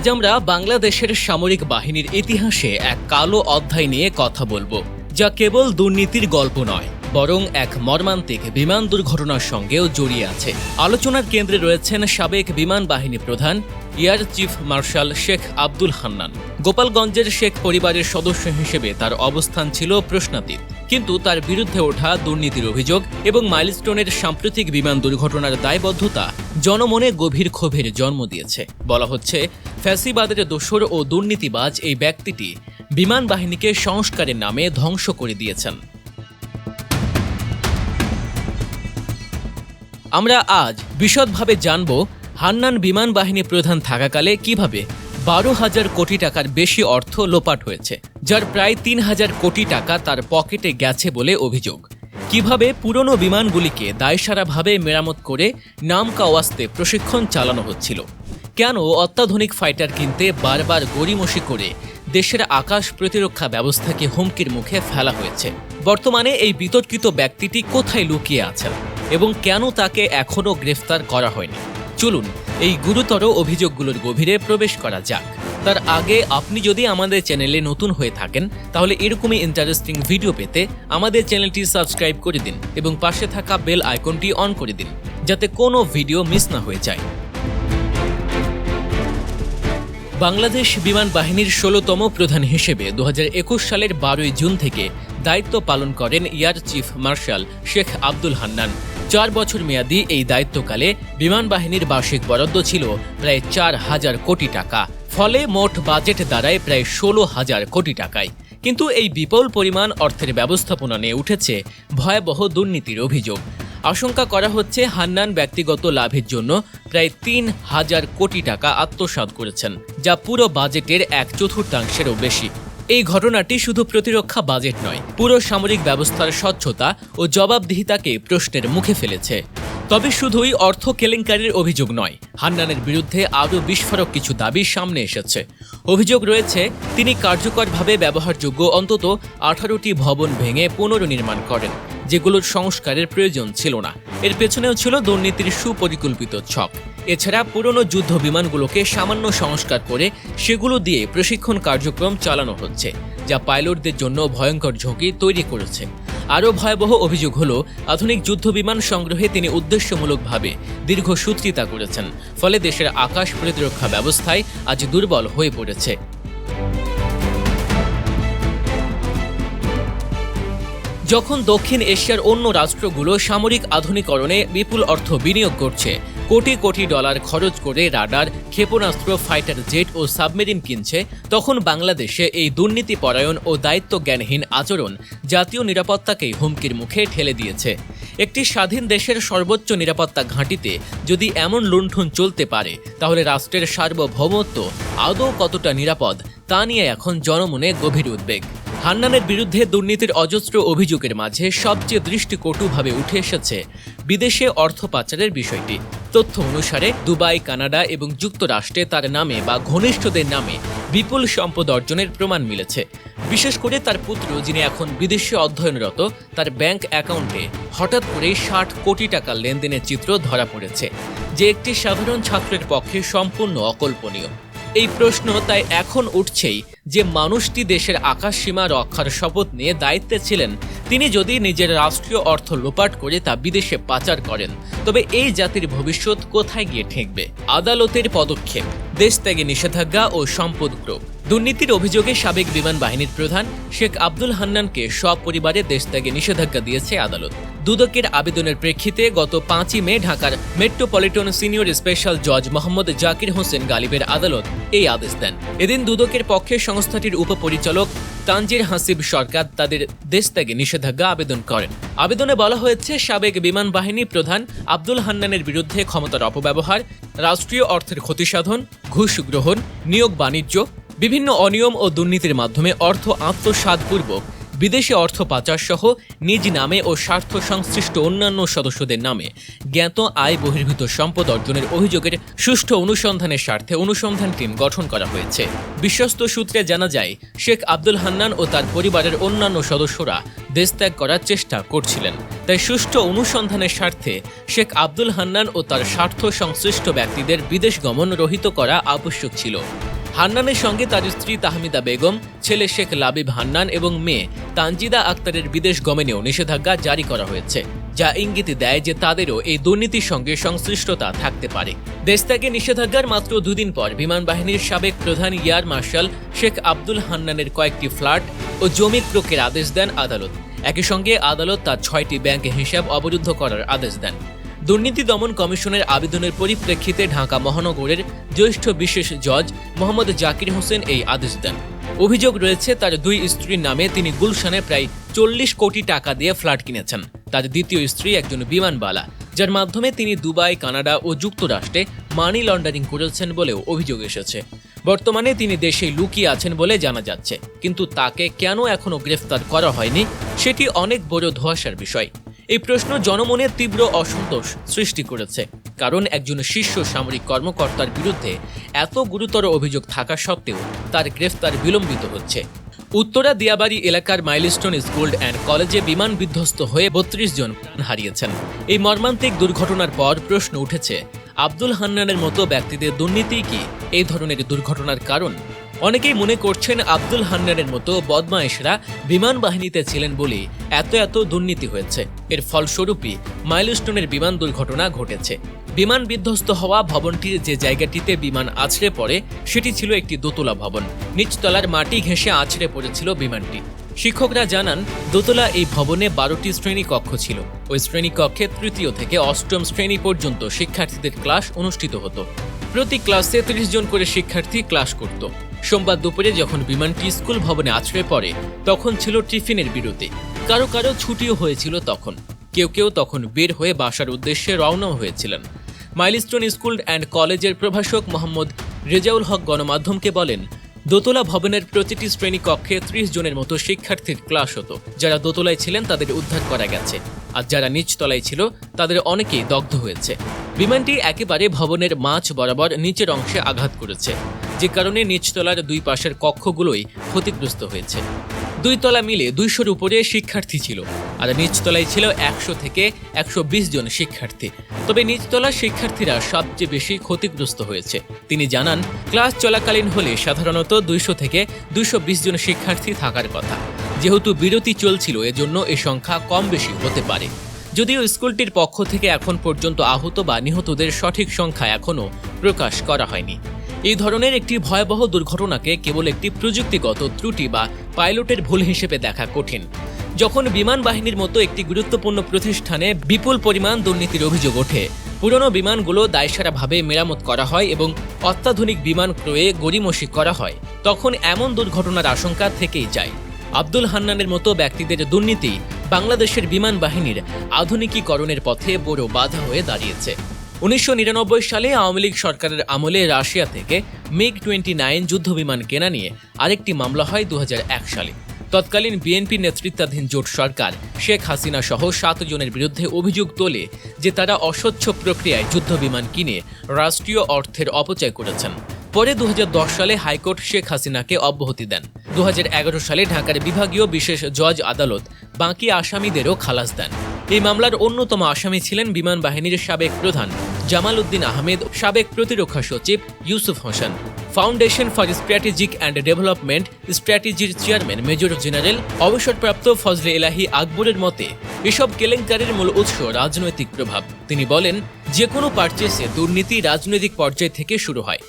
আজ আমরা বাংলাদেশের সামরিক বাহিনীর ইতিহাসে এক কালো অধ্যায় নিয়ে কথা বলব, যা কেবল দুর্নীতির গল্প নয়। বরং এক মর্মান্তিক বিমান দুর্ঘটনার সঙ্গেও জড়িয়ে আছে। আলোচনার কেন্দ্রে রয়েছেন সাবেক বিমান বাহিনী প্রধান, air chief marshal Sheikh Abdul Hannan. গোপালগঞ্জের শেখ পরিবারের সদস্য হিসেবে তার অবস্থান ছিল প্রশ্নাতীত। কিন্তু তার বিরুদ্ধে ওঠা দুর্নীতির অভিযোগ এবং মাইলস্টোনের সাম্প্রতিক বিমান দুর্ঘটনার দায়বদ্ধতা জনমনে গভীর ক্ষোভের জন্ম দিয়েছে। বলা হচ্ছে, ফ্যাসিবাদের দোসর ও দুর্নীতিবাজ এই ব্যক্তিটি বিমান বাহিনীকে সংস্কারের নামে ধ্বংস করে দিয়েছেন। আমরা আজ বিশদভাবে জানব হান্নান বিমান বাহিনী প্রধান থাকাকালে কীভাবে বারো হাজার কোটি টাকার বেশি অর্থ লোপাট হয়েছে, যার প্রায় তিন হাজার কোটি টাকা তার পকেটে গেছে বলে অভিযোগ। কীভাবে পুরনো বিমানগুলিকে দায়সারাভাবে মেরামত করে নাম কাওয়াস্তে প্রশিক্ষণ চালানো হচ্ছিল? কেন অত্যাধুনিক ফাইটার কিনতে বারবার গড়িমসি করে দেশের আকাশ প্রতিরক্ষা ব্যবস্থাকে হুমকির মুখে ফেলা হয়েছে? বর্তমানে এই বিতর্কিত ব্যক্তিটি কোথায় লুকিয়ে আছেন? এবং কেন তাকে এখনও গ্রেফতার করা হয়নি। চলুন, এই গুরুতর অভিযোগগুলোর গভীরে প্রবেশ করা যাক। তার আগে আপনি যদি আমাদের চ্যানেলে নতুন হয়ে থাকেন, তাহলে এরকমই ইন্টারেস্টিং ভিডিও পেতে আমাদের চ্যানেলটি সাবস্ক্রাইব করে দিন এবং পাশে থাকা বেল আইকনটি অন করে দিন, যাতে কোনো ভিডিও মিস না হয়ে যায়। বাংলাদেশ বিমান বাহিনীর ষোলোতম প্রধান হিসেবে দু হাজার একুশ সালের বারোই জুন থেকে দায়িত্ব পালন করেন air chief marshal Sheikh Abdul Hannan. চার বছর মেয়াদী এই দায়িত্বকালে বিমান বাহিনীর বার্ষিক বরাদ্দ ছিল প্রায় চার হাজার কোটি টাকা। ফলে মোট বাজেট দাঁড়ায় প্রায় ষোলো হাজার কোটি টাকায়। কিন্তু এই বিপুল পরিমাণ অর্থের ব্যবস্থাপনা নিয়ে উঠেছে ভয়াবহ দুর্নীতির অভিযোগ। আশঙ্কা করা হচ্ছে হান্নান ব্যক্তিগত লাভের জন্য প্রায় তিন হাজার কোটি টাকা আত্মসাৎ করেছেন, যা পুরো বাজেটের এক চতুর্থাংশেরও বেশি। এই ঘটনাটি শুধু প্রতিরক্ষা বাজেট নয়, পুরো সামরিক ব্যবস্থার স্বচ্ছতা ও জবাবদিহিতাকে প্রশ্নের মুখে ফেলেছে। তবে শুধুই অর্থ কেলেঙ্কারির অভিযোগ নয়, হান্নানের বিরুদ্ধে আরও বিস্ফোরক কিছু দাবি সামনে এসেছে। অভিযোগ রয়েছে, তিনি কার্যকরভাবে ব্যবহারযোগ্য অন্তত আঠারোটি ভবন ভেঙে পুনর্নির্মাণ করেন, যেগুলোর সংস্কারের প্রয়োজন ছিল না। এর পেছনেও ছিল দুর্নীতির সুপরিকল্পিত ছক। এছাড়া পুরনো যুদ্ধ বিমানগুলোকে সামান্য সংস্কার করে সেগুলো দিয়ে প্রশিক্ষণ কার্যক্রম চালানো হচ্ছে, যা পাইলটদের জন্য ভয়ঙ্কর ঝুঁকি তৈরি করেছে। আরও ভয়াবহ অভিযোগ হল, আধুনিক যুদ্ধ বিমান সংগ্রহে তিনি উদ্দেশ্যমূলকভাবে দীর্ঘসূত্রিতা করেছেন, ফলে দেশের আকাশ প্রতিরক্ষা ব্যবস্থায় আজ দুর্বল হয়ে পড়েছে। যখন দক্ষিণ এশিয়ার অন্য রাষ্ট্রগুলো সামরিক আধুনিকরণে বিপুল অর্থ বিনিয়োগ করছে কোটি কোটি ডলার খরচ করে রাডার ক্ষেপণাস্ত্র, ফাইটার জেট ও সাবমেরিন কিনছে, তখন বাংলাদেশে এই দুর্নীতি পরায়ণ ও দায়িত্ব জ্ঞানহীন আচরণ জাতীয় নিরাপত্তাকেই হুমকির মুখে ঠেলে দিয়েছে। একটি স্বাধীন দেশের সর্বোচ্চ নিরাপত্তা ঘাঁটিতে যদি এমন লুণ্ঠন চলতে পারে, তাহলে রাষ্ট্রের সার্বভৌমত্ব আদৌ কতটা নিরাপদ তা নিয়ে এখন জনমনে গভীর উদ্বেগ। হান্নানের বিরুদ্ধে দুর্নীতির অজস্র অভিযোগের মাঝে সবচেয়ে দৃষ্টিকটুভাবে উঠে এসেছে বিদেশে অর্থ পাচারের বিষয়টি। তথ্য অনুসারে দুবাই, কানাডা এবং যুক্তরাষ্ট্রে তার নামে বা ঘনিষ্ঠদের নামে বিপুল সম্পদ অর্জনের প্রমাণ মিলেছে। বিশেষ করে তার পুত্র, যিনি এখন বিদেশে অধ্যয়নরত, তার ব্যাংক অ্যাকাউন্টে হঠাৎ করে ষাট কোটি টাকার লেনদেনের চিত্র ধরা পড়েছে, যে একটি সাধারণ ছাত্রের পক্ষে সম্পূর্ণ অকল্পনীয়। এই প্রশ্ন তাই এখন উঠছেই যে মানুষটি দেশের আকাশ সীমা রক্ষার শপথ নিয়ে দায়িত্বে ছিলেন, তিনি যদি নিজের রাষ্ট্রীয় অর্থ লোপাট করে তা বিদেশে পাচার করেন, তবে এই জাতির ভবিষ্যৎ কোথায় গিয়ে ঠেকবে? আদালতের পদক্ষেপ, দেশ ত্যাগে নিষেধাজ্ঞা ও সম্পদ ক্রোপ দুর্নীতির অভিযোগে সাবেক বিমান বাহিনীর প্রধান শেখ আব্দুল হান্নানকে সপরিবারে দেশ ত্যাগে নিষেধাজ্ঞা দিয়েছে আদালত। দুদকের আবেদনের প্রেক্ষিতে গত পাঁচই মে ঢাকার মেট্রোপলিটন সিনিয়র স্পেশাল জজ মোহাম্মদ জাকির হোসেন গালিবের আদালত এই আদেশ দেন। এদিন দুদকের পক্ষে সংস্থাটির উপপরিচালক তানজির হাসিব সরকার তাদের দেশ ত্যাগে নিষেধাজ্ঞা আবেদন করেন। আবেদনে বলা হয়েছে, সাবেক বিমান বাহিনী প্রধান আব্দুল হান্নানের বিরুদ্ধে ক্ষমতার অপব্যবহার, রাষ্ট্রীয় অর্থের ক্ষতিসাধন, ঘুষ গ্রহণ, নিয়োগ বাণিজ্য বিভিন্ন অনিয়ম ও দুর্নীতির মাধ্যমে অর্থ আত্মসাৎপূর্বক, বিদেশি অর্থ পাচার সহ নিজ নামে ও স্বার্থ সংশ্লিষ্ট অন্যান্য সদস্যদের নামে জ্ঞাত আয় বহির্ভূত সম্পদ অর্জনের অভিযোগের সুষ্ঠু অনুসন্ধানের স্বার্থে অনুসন্ধান টিম গঠন করা হয়েছে। বিশ্বস্ত সূত্রে জানা যায়, শেখ আব্দুল হান্নান ও তার পরিবারের অন্যান্য সদস্যরা দেশত্যাগ করার চেষ্টা করছিলেন। তাই সুষ্ঠু অনুসন্ধানের স্বার্থে শেখ আব্দুল হান্নান ও তার স্বার্থ সংশ্লিষ্ট ব্যক্তিদের বিদেশ গমন রহিত করা আবশ্যক ছিল। হান্নানের সঙ্গে তার স্ত্রী তাহমিদা বেগম, ছেলে শেখ লাবিব হান্নান এবং মেয়ে তানজিদা আক্তারের বিদেশ গমনেও নিষেধাজ্ঞা জারি করা হয়েছে, যা ইঙ্গিত দেয় যে তাদেরও এই দুর্নীতির সঙ্গে সংশ্লিষ্টতা থাকতে পারে। দেশত্যাগে নিষেধাজ্ঞার মাত্র দুদিন পর বিমান বাহিনীর সাবেক প্রধান ইয়ার মার্শাল শেখ আব্দুল হান্নানের কয়েকটি ফ্ল্যাট ও জমি ক্রোকের আদেশ দেন আদালত। একই সঙ্গে আদালত তার ছয়টি ব্যাংক হিসাব অবরুদ্ধ করার আদেশ দেন। দুর্নীতি দমন কমিশনের আবেদনের পরিপ্রেক্ষিতে ঢাকা মহানগরের জ্যেষ্ঠ বিশেষ জজ মোহাম্মদ জাকির হোসেন এই আদেশ দেন। অভিযোগ রয়েছে, তার দুই স্ত্রীর নামে তিনি গুলশানে প্রায় চল্লিশ কোটি টাকা দিয়ে ফ্ল্যাট কিনেছেন। তার দ্বিতীয় স্ত্রী একজন বিমানবালা যার মাধ্যমে তিনি দুবাই, কানাডা ও যুক্তরাষ্ট্রে মানি লন্ডারিং করেছেন বলেও অভিযোগ এসেছে। বর্তমানে তিনি দেশে লুকিয়ে আছেন বলে জানা যাচ্ছে, কিন্তু তাকে কেন এখনও গ্রেফতার করা হয়নি, সেটি অনেক বড় ধোয়াশার বিষয়। এই প্রশ্ন জনমনে তীব্র অসন্তোষ সৃষ্টি করেছে। কারণ একজন শীর্ষ সামরিক কর্মকর্তার বিরুদ্ধে এত গুরুতর অভিযোগ থাকা সত্ত্বেও তার গ্রেফতার বিলম্বিত হচ্ছে। উত্তরা দিয়াবাড়ি এলাকার মাইলস্টোন স্কুল অ্যান্ড কলেজে বিমান বিধ্বস্ত হয়ে বত্রিশ জন হারিয়েছেন। এই মর্মান্তিক দুর্ঘটনার পর প্রশ্ন উঠেছে, আব্দুল হান্নানের মতো ব্যক্তিদের দুর্নীতি কি? এই ধরনের দুর্ঘটনার কারণ অনেকেই মনে করছেন আব্দুল হান্নানের মতো বদমায়েশরা বিমান বাহিনীতে ছিলেন বলে এত এত দুর্নীতি হয়েছে। এর ফলস্বরূপই মাইলস্টোনের বিমান দুর্ঘটনা ঘটেছে। বিমান বিধ্বস্ত হওয়া ভবনটির যে জায়গাটিতে বিমান আছড়ে পড়ে, সেটি ছিল একটি দোতলা ভবন। নিচতলার মাটি ঘেঁষে আছড়ে পড়েছিল বিমানটি। শিক্ষকরা জানান, দোতলা এই ভবনে বারোটি শ্রেণি কক্ষ ছিল। ওই শ্রেণি কক্ষে তৃতীয় থেকে অষ্টম শ্রেণি পর্যন্ত শিক্ষার্থীদের ক্লাস অনুষ্ঠিত হতো। প্রতি ক্লাসে ত্রিশ জন করে শিক্ষার্থী ক্লাস করত। সোমবার দুপুরে যখন বিমানটি স্কুল ভবনে আছড়ে পড়ে, তখন ছিল টিফিনের বিরতি। কারও কারও ছুটিও হয়েছিল তখন। কেউ কেউ তখন বের হয়ে বাসার উদ্দেশ্যে রওনাও হয়েছিলেন। মাইলস্টোন স্কুল অ্যান্ড কলেজের প্রভাষক মোহাম্মদ রেজাউল হক গণমাধ্যমকে বলেন, দোতলা ভবনের প্রতিটি শ্রেণি কক্ষে ত্রিশ জনের মতো শিক্ষার্থীর ক্লাস হতো। যারা দোতলায় ছিলেন, তাদের উদ্ধার করা গেছে। আর যারা নিচতলায় ছিল, তাদের অনেকেই দগ্ধ হয়েছে। বিমানটি একেবারে ভবনের মাঝ বরাবর নিচের অংশে আঘাত করেছে। যে কারণে নিচতলার দুই পাশের কক্ষগুলোই ক্ষতিগ্রস্ত হয়েছে। দুই তলা মিলে দুইশোর উপরে শিক্ষার্থী ছিল, আর নিচতলায় ছিল একশো থেকে একশো বিশ জন শিক্ষার্থী। তবে নিচতলার শিক্ষার্থীরা সবচেয়ে বেশি ক্ষতিগ্রস্ত হয়েছে। তিনি জানান, ক্লাস চলাকালীন হলে সাধারণত দুইশো থেকে দুইশো বিশ জন শিক্ষার্থী থাকার কথা। যেহেতু বিরতি চলছিল, এজন্য এ সংখ্যা কম বেশি হতে পারে। যদিও স্কুলটির পক্ষ থেকে এখন পর্যন্ত আহত বা নিহতদের সঠিক সংখ্যা এখনও প্রকাশ করা হয়নি। এই ধরনের একটি ভয়াবহ দুর্ঘটনাকে কেবল একটি প্রযুক্তিগত ত্রুটি বা পাইলটের ভুল হিসেবে দেখা কঠিন। যখন বিমান বাহিনীর মতো একটি গুরুত্বপূর্ণ প্রতিষ্ঠানে বিপুল পরিমাণ দুর্নীতির অভিযোগ ওঠে, পুরনো বিমানগুলো দায়সারাভাবে মেরামত করা হয় এবং অত্যাধুনিক বিমান ক্রয়ে গড়িমসি করা হয়। তখন এমন দুর্ঘটনার আশঙ্কা থেকেই যায়। আব্দুল হান্নানের মতো ব্যক্তিদের দুর্নীতি বাংলাদেশের বিমান বাহিনীর আধুনিকীকরণের পথে বড় বাধা হয়ে দাঁড়িয়েছে। উনিশশো নিরানব্বই সালে আওয়ামী লীগ সরকারের আমলে রাশিয়া থেকে মিগ টোয়েন্টি নাইন যুদ্ধবিমান কেনা নিয়ে আরেকটি মামলা হয় দু হাজার এক সালে। তৎকালীন বিএনপি নেতৃত্বাধীন জোট সরকার শেখ হাসিনা সহ সাত জনের বিরুদ্ধে অভিযোগ তোলে যে তারা অস্বচ্ছ প্রক্রিয়ায় যুদ্ধবিমান কিনে রাষ্ট্রীয় অর্থের অপচয় করেছেন। পরে দু হাজার দশ সালে হাইকোর্ট শেখ হাসিনাকে অব্যাহতি দেন। দু হাজার এগারো সালে ঢাকার বিভাগীয় বিশেষ জজ আদালত বাকি আসামিদেরও খালাস দেন। এই মামলার অন্যতম আসামি ছিলেন বিমান বাহিনীর সাবেক প্রধান জামাল উদ্দিন আহমেদ, সাবেক প্রতিরক্ষা সচিব Yusuf Hossain. Foundation for strategic and development স্ট্র্যাটেজির chairman major general অবসরপ্রাপ্ত ফজলে এলাহি আকবরের মতে, এসব কেলেঙ্কারির মূল উৎস রাজনৈতিক প্রভাব। তিনি বলেন যে কোনো পারচেসে দুর্নীতি রাজনৈতিক পর্যায় থেকে শুরু হয়।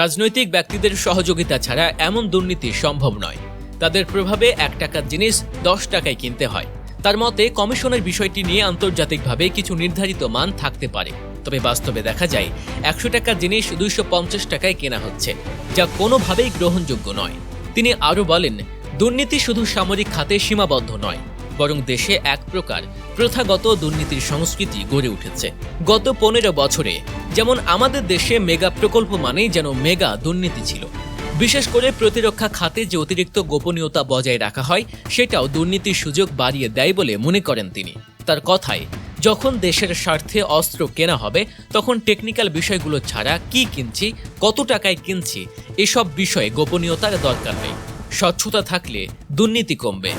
রাজনৈতিক ব্যক্তিদের সহযোগিতা ছাড়া এমন দুর্নীতি সম্ভব নয়। তাদের প্রভাবে এক টাকার জিনিস দশ টাকায় কিনতে হয়। তার মতে, কমিশনের বিষয়টি নিয়ে আন্তর্জাতিকভাবে কিছু নির্ধারিত মান থাকতে পারে। তবে বাস্তবে দেখা যায়, একশো টাকার জিনিস দুইশো পঞ্চাশ টাকায় কেনা হচ্ছে, যা কোনোভাবেই গ্রহণযোগ্য নয়। তিনি আরও বলেন, দুর্নীতি শুধু সামরিক খাতে সীমাবদ্ধ নয়, বরং দেশে এক প্রকার প্রথাগত দুর্নীতির সংস্কৃতি গড়ে উঠেছে। গত পনেরো বছরে, যেমন আমাদের দেশে মেগা প্রকল্প মানেই যেন মেগা দুর্নীতি ছিল। বিশেষ করে প্রতিরক্ষা খাতে যে অতিরিক্ত গোপনীয়তা বজায় রাখা হয়, সেটাও দুর্নীতির সুযোগ বাড়িয়ে দেয় বলে মনে করেন তিনি। তার কথায়, যখন দেশের স্বার্থে অস্ত্র কেনা হবে, তখন টেকনিক্যাল বিষয়গুলো ছাড়া কি কিনছি, কত টাকায় কিনছি, এসব বিষয়ে গোপনীয়তার দরকার নেই। স্বচ্ছতা থাকলে দুর্নীতি কমবে।